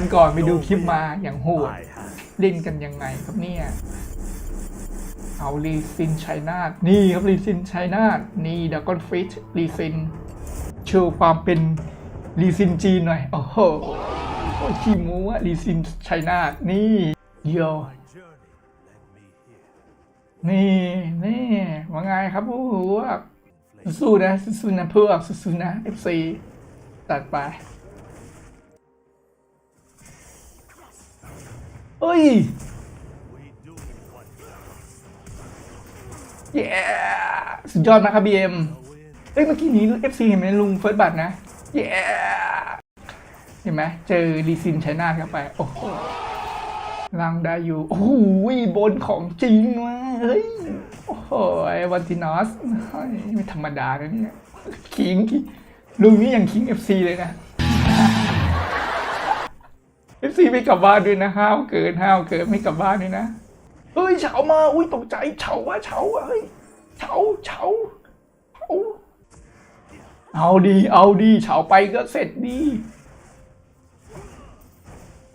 วันก่อนไปดูคลิปมาอย่างโหดเล่นกันยังไงครับเนี่ยเอาลีซินชัยนาทนี่ครับลีซินชัยนาทนี่ดักกอนฟิชลีซินโชว์ความเป็นลีซินจีนหน่อย โอ้โหโอ้ยขี้มูอะลีซินชัยนาทนี่โยนี่นี่ว่าไงครับโอ้โหสู้ๆนะสู้ๆนะเพื่อกสู้ๆนะ FC ตัดไป เอ้ยเย้สุดยอดมากครับบีเอ็มเอ้ยเมื่อกี้นี้เอฟซีเห็นไหมลุงเฟิร์สบัตนะเย้เห็นไหมเจอลีซินชนาเข้าไป โอ้โหลังได้อยู่โอ้โหบนของจริงมาเฮ้ยโอ้โหวันตินอสไม่ธรรมดานะเนี่ยคิงคิงลุงนี่ยังคิงเอฟซีเลยนะ เอฟซีไม่กลับบ้านด้วยนะห้าวเกินห้าวเกินไม่กลับบ้านด้วยนะเฮ้ยเฉามาอุ้ยตกใจเฉาว่าเฉาว่ะเฮ้ยเฉาเฉาเฉาเอาดีเอาดีเฉาไปก็เสร็จดี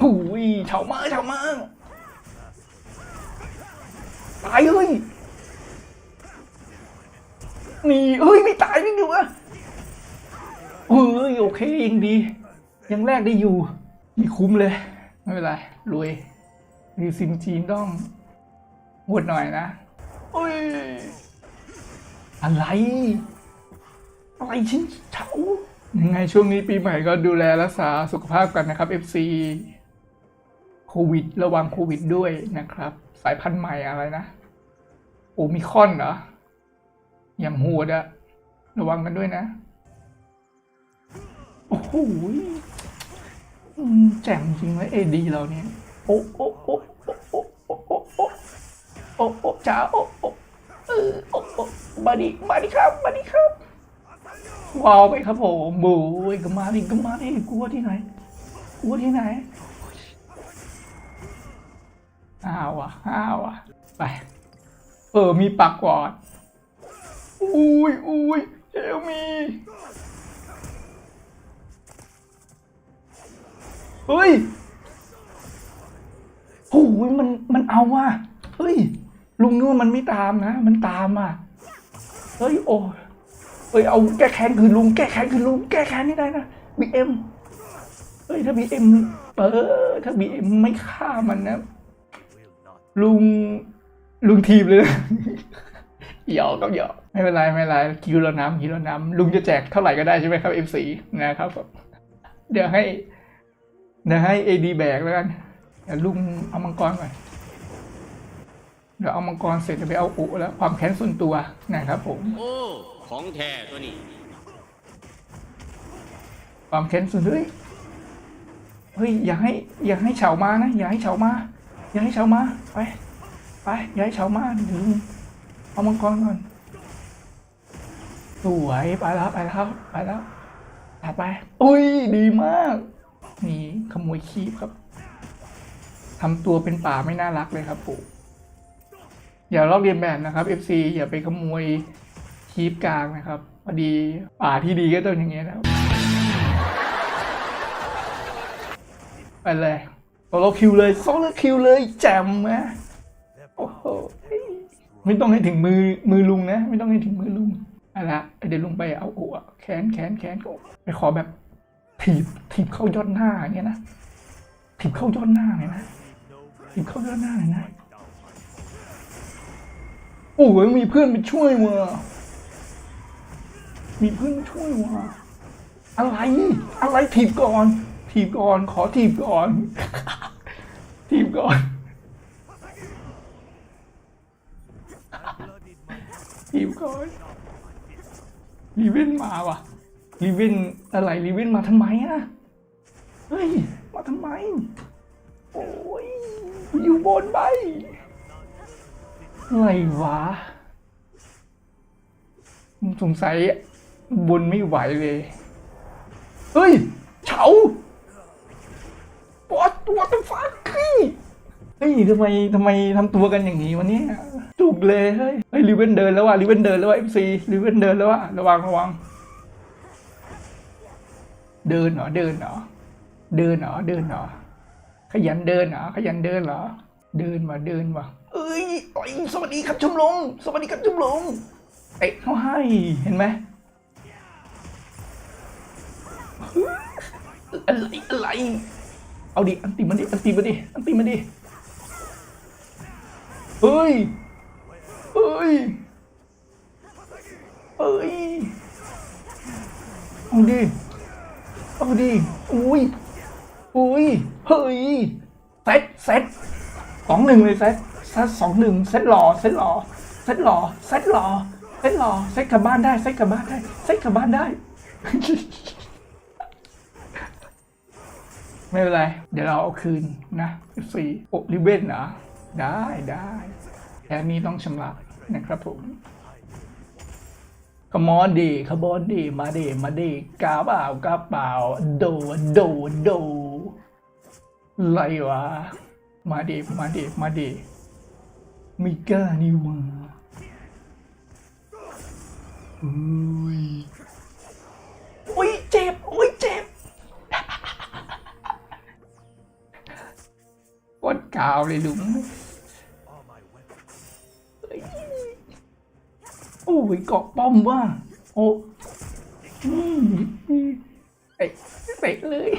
หูยเฉามาเฉามาตายเฮ้ยนี่เฮ้ยไม่ตายนี่ดูวะเฮ้ยโอเคยังดี ยังแรกได้อยู่ มีคุ้มเลย ไม่เป็นไรรวยมีซิมจีนต้องหวดหน่อยนะโอ้ยอะไรอะไรชิ้นเฉายังไงช่วงนี้ปีใหม่ก็ดูแลรักษาสุขภาพกันนะครับ FC โควิด ระวังโควิดด้วยนะครับ สายพันธุ์ใหม่อะไรนะ โอมิครอนเหรอ อย่างโหดอะระวังกันด้วยนะ โอ้โหอืม แจ่มจริงเลยเอดีเราเนี่ย โอ้โอ้โอ้โอ้โอ้โอ้โอ้โอ้โอ้โอ้จ้าโอ้โอ้เออโอ้โอ้มาดิมาดิครับมาดิครับว้าวไปครับผมบูยก็มาดิก็มาดิกลัวที่ไหนกลัวที่ไหนอ้าวอะอ้าวอะไปเออมีปักกอดอุ้ยอุ้ยเอลมี เฮ้ยโอ้ยมันมันเอาว่ะเฮ้ย ลุงนึกว่ามันไม่ตามนะ มันตามอะเฮ้ยโอ้ยเฮ้ยเอาแก้แค้นคือลุงแก้แค้นคือลุงแก้แค้นนี่ได้นะบีเอ็มเฮ้ยถ้าบีเอ็มเออถ้าบีเอ็มไม่ฆ่ามันนะ ลุงลุงทีมเลยนะหยอกก็หยอกไม่เป็นไรไม่เป็นไรคิวเราน้ำคิวเราน้ำลุงจะแจกเท่าไหร่ก็ได้ใช่ไหมครับ F4 นะครับ เดี๋ยวให้ เดี๋ยวให้เอดีแบกแล้วกันเดี๋ยวลุงเอามังกรก่อนเดี๋ยวเอามังกรเสร็จจะไปเอาอุแล้ว ความแค้นส่วนตัวนะครับผม โอ้ ของแท้ตัวนี้ ความแค้นส่วนตัวเฮ้ยเฮ้ยอย่าให้อย่าให้เฉามานะอย่าให้เฉามาอย่าให้เฉามาไปไปอย่าให้เฉามาเดี๋ยวลุงเอามังกรก่อนสวยไปแล้วไปแล้วไปแล้วถัดไป อุ้ยดีมาก นี่ ขโมยคีบครับทำตัวเป็นป่าไม่น่ารักเลยครับปู่อย่าลอกเรียนแบบนะครับ FC อย่าไปขโมยคีบกลางนะครับพอดีป่าที่ดีก็ต้องอย่างเงี้ยนะครับไปเลยโซโลคิวเลยโซโลคิวเลยแจมนะโอ้โหไม่ต้องให้ถึงมือมือลุงนะ ไม่ต้องให้ถึงมือลุงอะไรเดี๋ยวลุงไปเอาโอ้แขนแขนแขนก็ไปขอแบบ ถีบถีบเข้ายอดหน้าอย่างเงี้ยนะถีบเข้ายอดหน้าเลยนะถีบเข้ายอดหน้าเลยนะโอ้ยมีเพื่อนมาช่วยว่ะมีเพื่อนมาช่วยว่ะอะไร อะไรถีบก่อน ถีบก่อน ขอถีบก่อน ถีบก่อน ถีบก่อนรีเวนมาว่ะ รีเวนอะไรรีเวนมาทำไมอะเฮ้ย มาทำไม โอ้ย อยู่บนใบอะไรวะสงสัยบนไม่ไหวเลยเฮ้ยเฉาปอดตัวตัวฟ้าขี้เฮ้ยทำไมทำไมทำตัวกันอย่างนี้วันนี้จุกเลยเฮ้ยเฮ้ยรีเวนเดินแล้วว่ะรีเวนเดินแล้วว่ะเอฟซีรีเวนเดินแล้วว่ะระวังระวัง เดินเหรอเดินเหรอเดินเหรอเดินเหรอขยันเดินเหรอขยันเดินเหรอ เดินมาเดินมาเอ้ยโอ้ยสวัสดีครับชมรมสวัสดีครับชมรมเตะเขาให้เห็นไหมอะไรอะไรเอาดิอันติมันดิอันติมันดิอันติมันดิเฮ้ยเฮ้ยเฮ้ยเอาดิ เอาดิ อุ้ย อุ้ย เฮ้ย เซตเซตสองหนึ่งเลยเซตเซตสองหนึ่งเซตหล่อ เซตหล่อ เซตหล่อ เซตหล่อ เซตหล่อ เซตกลับบ้านได้ เซตกลับบ้านได้ เซตกลับบ้านได้ ไม่เป็นไร เดี๋ยวเราเอาคืนนะฟรีโอลิเวนเหรอได้ได้แค่นี้ต้องชำระนะครับผม ขมอนดีขบอนดีมาดีมาดีกาเปล่ากาเปล่าโดโดโดอะไรวะ มาดีมาดีมาดีไม่กล้านี่วะอุ้ยอุ้ยเจ็บอุ้ยเจ็บกดกาวเลยลุง ยเกาะป้อมว่ะโอ้เตะเตะเลย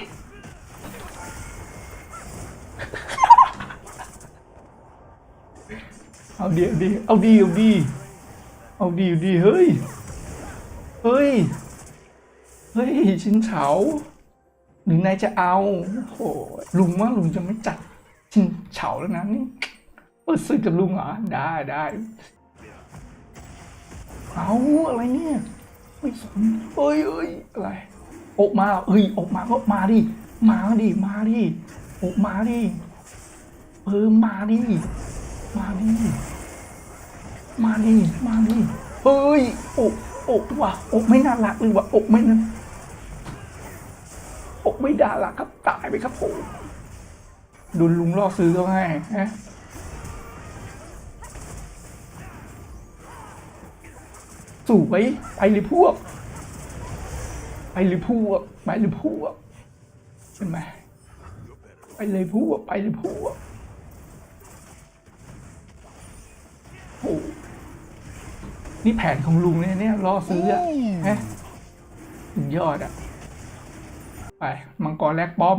เอาดีเอาดีเอาดีเอาดีเอาดีเอาดีเฮ้ย เฮ้ย เฮ้ย ชินเฉาหรือนายจะเอาโอ้ลุงว่าลุงจะไม่จัดชินเฉาแล้วนะนี่เปิดศึกกับลุงเหรอ ได้ได้ เอาอะไรเนี่ยไม่สนเอ้ยเอ้ยอะไรออกมาเอ้ยออกมาก็มาดิมาดิมาดิออกมาดิเออมาดิมาดิมาดิมาดิเฮ้ยอกอกว่ะอกไม่น่ารักเลยว่ะอกไม่น่าอกไม่ด่าละครับตายไปครับผมโดนลุงล่อซื้อเขาให้ฮะ สวยไปเลยพวก ไปเลยพวก ไปเลยพวกใช่ไหมไปเลยพวก ไปเลยพวกโอ้นี่แผนของลุงเนี่ยเนี่ยล่อซื้ออะฮะสุดยอดอะไปมังกรแรกป้อม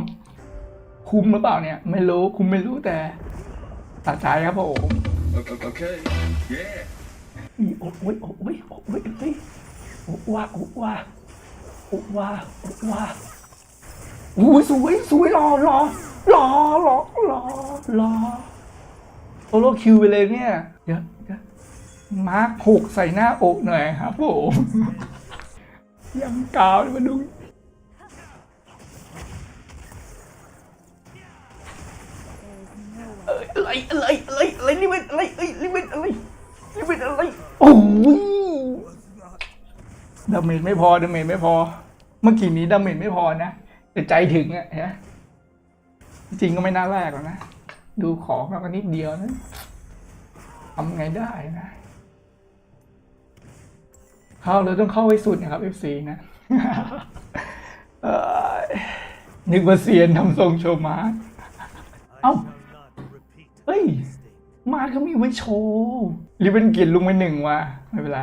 คุ้มหรือเปล่าเนี่ย ไม่รู้ คุ้มไม่รู้แต่ตัดใจครับผม Okay. okay. Yeah. อีโอ้ยโอ้ยโอ้ยโอ้ยโอ้ว่าโอ้ว่าโอ้ว่าโอ้ว่าโอ้ยสวยสวยรอรอรอรอรอรอโซโลคิวไปเลยเนี่ยเดี๋ยวเดี๋ยวมาร์คหกใส่หน้าอกหน่อยครับผมยังกาวมาดูเอ้ยอะไรอะไรอะไรอะไรนี่เป็นอะไรเอ้ยนี่เป็นอะไร นี่เป็นอะไรโอ้ยดาเมจไม่พอดาเมจไม่พอ เมื่อกี้นี้ดาเมจไม่พอนะแต่ใจถึงอะฮะจริงก็ไม่น่าแรกหรอกนะ ดูของเราก็นิดเดียวนะทำไงได้นะเข้าเลยต้องเข้าให้สุดนะครับ FC นะนึกว่าเซียนทำทรงโชว์มาเอ้าเฮ้ย มาก็มีไว้โชว์ลิเวนเกียรติลุงไปหนึ่งว่ะไม่เป็นไร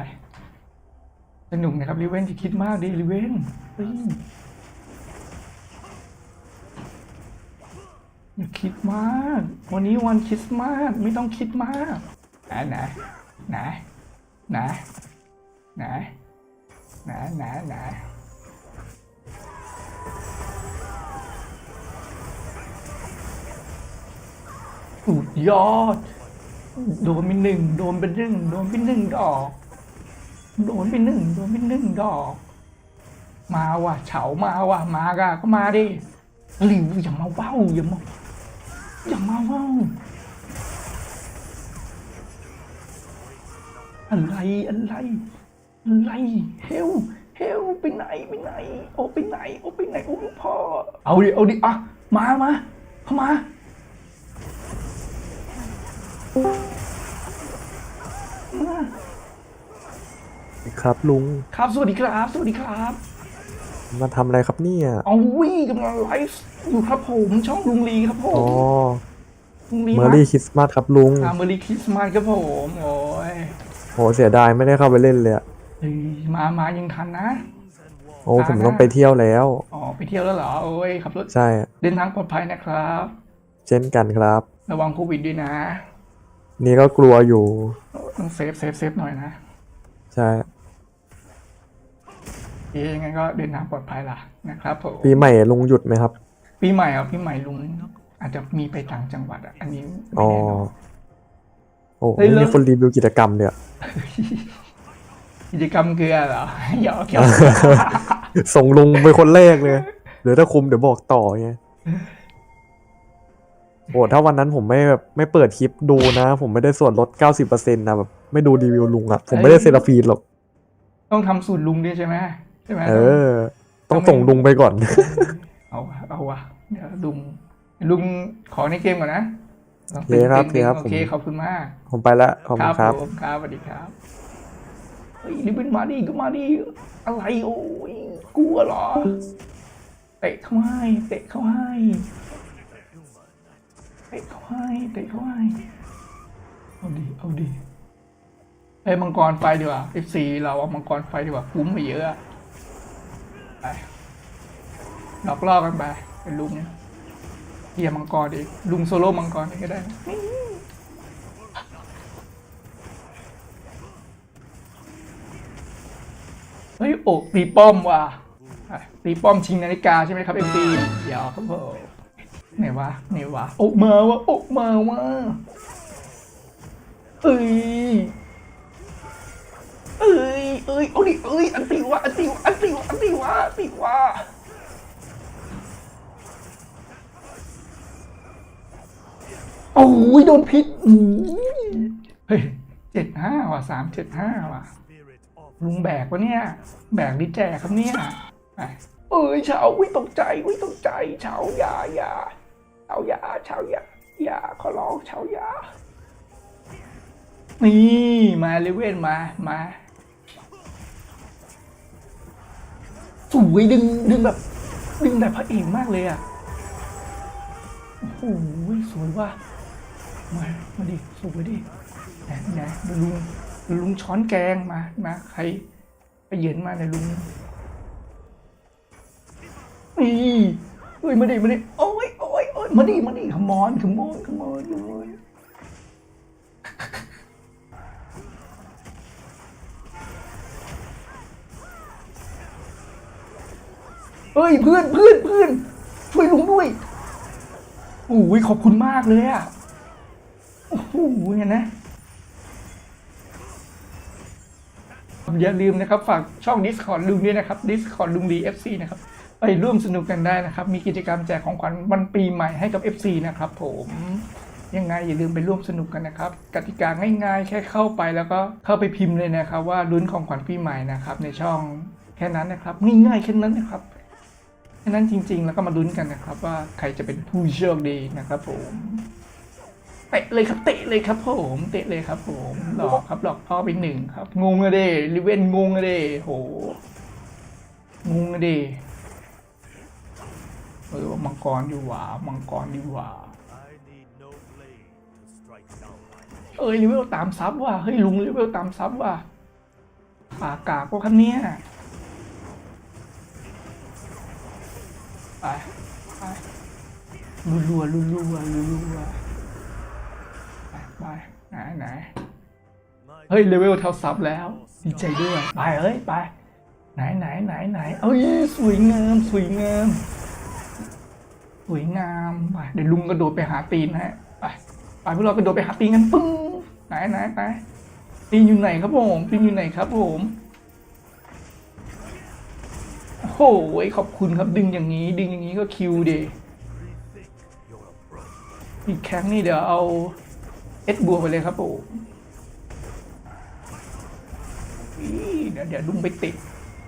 สนุกนะครับลิเวนจะคิดมากดิลิเวนอย่าคิดมาก วันนี้วันคริสต์มาสไม่ต้องคิดมากไหนไหนไหนไหนไหนไหนไหนไหนสุดยอด โดนไปหนึ่งโดนไปหนึ่งโดนไปหนึ่งดอก โดนไปหนึ่งโดนไปหนึ่งดอก มาว่ะเฉามาว่ะมากะก็มาดิหลิวอย่ามาเว้าอย่ามาอย่ามาเว้าอะไรอะไรอะไรเฮลเฮลไปไหนไปไหน โอไปไหนโอไปไหนโอ้พ่อเอาดิเอาดิอะมามาเข้ามา ครับลุง ครับ สวัสดีครับ สวัสดีครับ มาทำอะไรครับเนี่ยเอาวิ่งกำลังไลฟ์อยู่ครับผมช่องลุงลีครับผอ๋อมลุงลีเมอรี่คริสต์มาสครับลุงอาเมอรี่คริสต์มาสครับผมโอ้ยโหเสียดายไม่ได้เข้าไปเล่นเลยอะเฮ้ยมามายังทันนะ โอ้ผมต้องไปเที่ยวแล้ว อ๋อไปเที่ยวแล้วเหรอโอ้ยขับรถใช่เดินทางปลอดภัยนะครับ เช่นกันครับ ระวังโควิดด้วยนะ นี่ก็กลัวอยู่ต้องเซฟเซฟเซฟหน่อยนะ ใช่เอ๊ะยังไงก็เดินทางปลอดภัยล่ะนะครับผมปีใหม่ลุงหยุดไหมครับ ปีใหม่อะปีใหม่ลุงอาจจะมีไปต่างจังหวัดอะอันนี้ไม่อ๋อแน่นอนโอ้เฮ้ยไม่แล้มีวคนรีวิวกิจกรรมเนี่ยกิจกรรมคืออะไรเหรอหยอกหยอกส่งลุงเป็นคนแรกเลยเดี๋ยวถ้าคุมเดี๋ยวบอกต่อไง โอ้ถ้าวันนั้นผมไม่แบบไม่เปิดคลิปดูนะ ผมไม่ได้ส่วนลด 90%นะแบบไม่ดูรีวิวลุงอะผมไม่ได้เซราฟีนหรอก ต้องทำสูตรลุงด้วยใช่ไหมใช่ไหมเออ ต้องส่งลุงไปก่อน เอาวะเอาวะเดี๋ยวลุงลุงขอในเกมก่อนนะลองโอเคครับตึงๆโอเคครับโอเคผมขอบคุณมาก ผมไปละขอบคุณครับผมครับสวัสดีครับเฮ้ยนี่เป็นมาดิก็มาดิอะไรโอ้ยกลัวเหรอเตะเข้าให้เตะเข้าให้เตะเขาให้เตะเขาให้เอาดิเอาดิไปมังกรไฟดีกว่า F4 เราเอามังกรไฟดีกว่าคุ้มไปเยอะอะไปหลอกล่อกันไปเป็นลุงเฮียมังกรดิลุงโซโล่มังกรนี่ก็ได้เฮ้ยโอกตีป้อมว่ะอะตีป้อมชิงนาฬิกาใช่ไหมครับเอ็มตีเดี๋ยวครับผม ไหนวะไหนวะโอกมาวะโอกมาวะเอ้ยเอ้ยเอ้ยเอาดิเอ้ยอันตีวะอันตีวะอันตีวะอันตีวะอันตีวะโอ้ยโดนพิษอู้ยเฮ้ยเจ็ดห้าว่ะสามเจ็ดห้าว่ะลุงแบกวะเนี่ย แบกดิแจกครับเนี่ยไปเอ้ยเฉาวิตกใจวิตกใจเฉาอย่าอย่า เฉายาเฉาอย่าอย่าขอร้องเฉาอย่านี่มาเลเว่นมามาสวยดึงดึงแบบ ดึงแบบพระเอกมากเลยอะโอ้โหสวยว่ะมามาดิสวยดิไหนไหนลุงลุงช้อนแกงมามาใครไปเหย็นมาในยลุงนี่เฮ้ยมาดิมาดิโอ้ยโอ้ยโอ้ย มาดิมาดิขมอนขมอนขมอนเลยเฮ้ยเพื่อนเพื่อนเพื่อนช่วยลุงด้วยโอ้ยขอบคุณมากเลยอะโอ้โหเนี่ยนะอย่าลืมนะครับ ฝากช่อง Discord ลุงด้วยนะครับ Discord ลุงดี FC นะครับ ไปร่วมสนุกกันได้นะครับ มีกิจกรรมแจกของขวัญวันปีใหม่ให้กับ FC นะครับผมยังไงอย่าลืมไปร่วมสนุกกันนะครับ กติกาง่ายๆ แค่เข้าไปแล้วก็เข้าไปพิมพ์เลยนะครับว่าลุ้นของขวัญปีใหม่นะครับในช่องแค่นั้นนะครับง่ายๆแค่นั้นนะครับแค่นั้นจริงๆ แล้วก็มาลุ้นกันนะครับ ว่าใครจะเป็นผู้โชคดีนะครับผมเตะเลยครับเตะเลยครับผมเตะเลยครับผมหลอกครับหลอกพ่อไปหนึ่งครับงงอะเด้ลิเวนงงอะเด้โหงงอะเด้ เออมังกรดีกว่ามังกรดีกว่าเอ้ยลิเวลตามซับว่ะเฮ้ยลุงลิเวลตามซับว่ะปากกากพวกคันเนี้ยไปไปรัวๆรัวๆรัวไปไปไหนไหนเฮ้ยเลเวลเท่าซับแล้วดีใจด้วยไปเฮ้ยไปไหนไหนไหนไหนเอ้ยสวยงามสวยงาม สวยงามไปเดี๋ยวลุงกระโดดไปหาตีนะฮะไปไปพวกเรากระโดดไปหาตีนกันปึ้งไหนไหนไหนตีนอยู่ไหนครับผมตีนอยู่ไหนครับผมโอ้โหขอบคุณครับดึงอย่างนี้ ดึงอย่างนี้ก็คิวดีอีกครั้งนี่เดี๋ยวเอาเอสบัวไปเลยครับผมอีเดี๋ยวเดี๋ยวลุงไปติด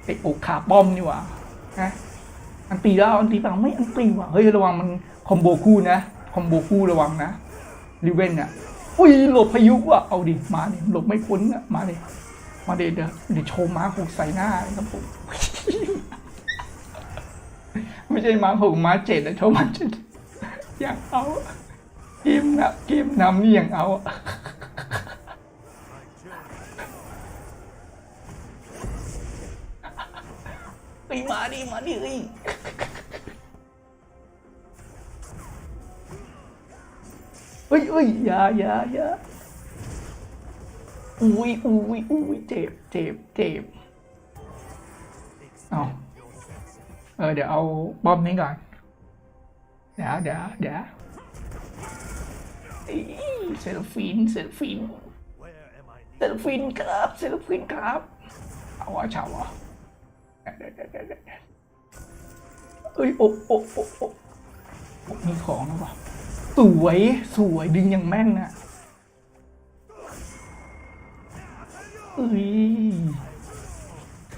ติดอกขาป้อมนี่หว่านะ อันตีแล้วอันตีเปล่าไม่อันตีว่ะเฮ้ยระวังมันคอมโบคู่นะคอมโบคู่ระวังนะริเวนอะอุ้ยหลบพายุว่ะเอาดิมาดิหลบไม่พ้นอะมาดิมาดิเดี๋ยวเดี๋ยวโชว์ม้าหกใส่หน้าครับผมไม่ใช่ม้าหกม้าเจ็ดนะชอบมาเจ็ดอยากเอาเกมนะเกมนำนี่อยังเอาอะเฮ้ยมาดิมาดิเฮ้ยเฮ้ยเฮ้ยอย่าอย่าอย่าอุ้ยอุ้ยอุ้ยเจ็บเจ็บเจ็บเอาเออเดี๋ยวเอาบอมนี้ก่อน เดี๋ยวเดี๋ยวเดี๋ยวเซลฟินเซลฟินเซลฟินครับเซลฟินครับ เอาวะเฉาอะ เอ้ยโอ้โอ้โอ้โอ้มีของแล้ววะสวยสวยดึงอยังแม่นนะเอ้ย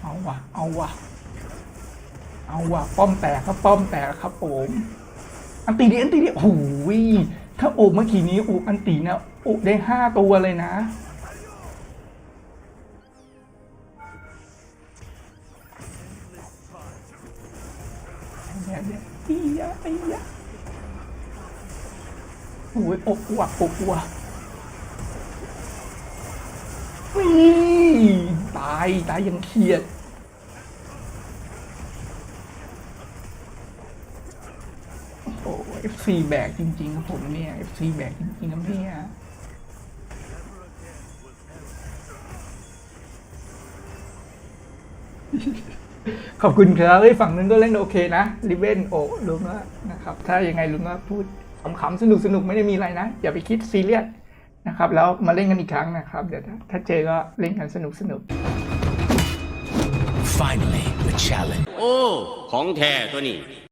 เอาวะเอาวะเอาวะป้อมแตกครับป้อมแตกครับผมอันตีดิอันตีดิโอ้โหยถ้าโอบเมื่อกี้นี้โอบอันตีนะโอบได้ห้าตัวเลยนะ โอ้ยอกอัวอกอัวนี่ตายตายยังเครียดโอ้ FC แบกจริง ๆ ครับผมเนี่ย FC แบกจริงๆครับเนี่ยขอบคุณครับเฮ้ยฝั่งนึงก็เล่นโอเคนะริเวนโอ้ลุงก็นะครับ ถ้ายังไงลุงก็พูด ขำๆสนุกสนุกๆไม่ได้มีอะไรนะ อย่าไปคิดซีเรียสนะครับ แล้วมาเล่นกันอีกครั้งนะครับ เดี๋ยวถ้าถ้าเจอก็เล่นกันสนุกสนุก Finally, the challenge. โอ้ ของแท้ตัวนี้